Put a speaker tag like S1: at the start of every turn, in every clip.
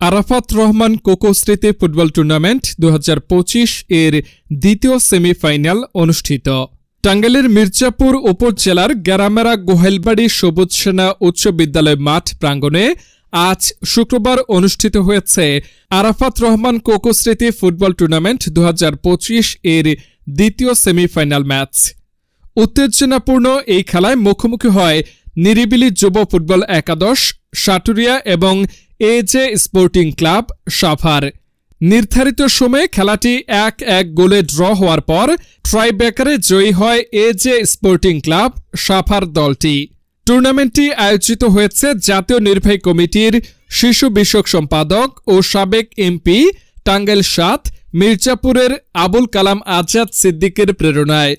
S1: আরাফাত রহমান কোকো স্মৃতি football tournament দু হাজার পঁচিশ এর দ্বিতীয় সেমিফাইনাল অনুষ্ঠিত। টাঙ্গাইলের মির্জাপুর উপজেলার গ্যারামেরা গোহেলবাড়ি সবুজ সেনা উচ্চ বিদ্যালয় মাঠ প্রাঙ্গণে আজ শুক্রবার অনুষ্ঠিত হয়েছে আরাফাত রহমান কোকো স্মৃতি ফুটবল টুর্নামেন্ট দু হাজার পঁচিশ এর দ্বিতীয় সেমিফাইনাল ম্যাচ। উত্তেজনাপূর্ণ এই খেলায় মুখোমুখি হয় নিরিবিলি যুব ফুটবল একাদশ, সাটুরিয়া এবং A J sporting club Savar নির্ধারিত সময়ে খেলাটি এক এক গোলে ড্র হওয়ার পর ট্রাইব্যাকারে জয়ী হয় A J sporting club Savar দলটি। টুর্নামেন্টটি আয়োজিত হয়েছে জাতীয় নির্বাহী কমিটির শিশু বিষয়ক সম্পাদক ও সাবেক এমপি টাঙ্গাইল সাত, মির্জাপুরের আবুল কালাম আজাদ সিদ্দিকের প্রেরণায়।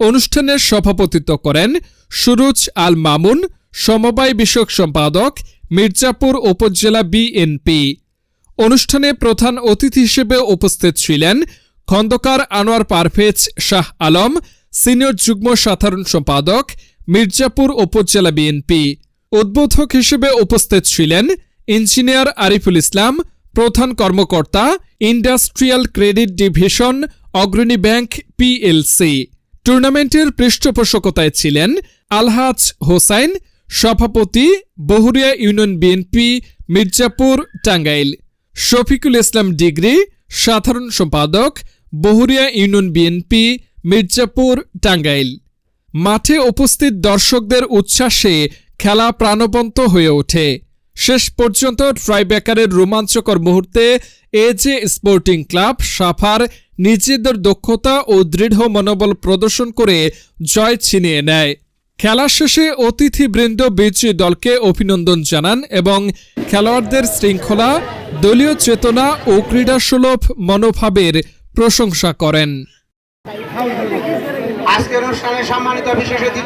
S1: অনুষ্ঠানের সভাপতিত্ব করেন সুরুজ আল মামুন সমবায় বিষয়ক সম্পাদক মির্জাপুর উপজেলা বিএনপি। অনুষ্ঠানে প্রধান অতিথি হিসেবে উপস্থিত ছিলেন খন্দকার আনোয়ার পারভেজ শাহ আলম, সিনিয়র যুগ্ম সাধারণ সম্পাদক মির্জাপুর উপজেলা বিএনপি। উদ্বোধক হিসেবে উপস্থিত ছিলেন ইঞ্জিনিয়ার আরিফুল ইসলাম, প্রধান কর্মকর্তা, industrial credit division, Agrani bank PLC. টুর্নামেন্টের পৃষ্ঠপোষকতায় ছিলেন আলহাজ হোসাইন সভাপতি Bahuria union BNP, Mirzapur, Tangail. Shafiqul Islam degree, সাধারণ সম্পাদক, বহুরিয়া ইউনিয়ন বিএনপি, মির্জাপুর, টাঙ্গাইল। মাঠে উপস্থিত দর্শকদের উচ্ছ্বাসে খেলা প্রাণবন্ত হয়ে ওঠে। শেষ পর্যন্ত ট্রাইব্যাকারের রোমাঞ্চকর মুহূর্তে A J sporting club, Savar, নিজেদের দক্ষতা ও দৃঢ় মনোবল প্রদর্শন করে জয় ছিনিয়ে নেয়। খেলা শেষে অতিথিবৃন্দ বিজয়ী দলকে অভিনন্দন জানান এবং খেলোয়াড়দের শৃঙ্খলা, দলীয় চেতনা ও ক্রীড়াসুলভ মনোভাবের প্রশংসা করেন।
S2: আজকের অনুষ্ঠানে সম্মানিত বিশেষ অতিথি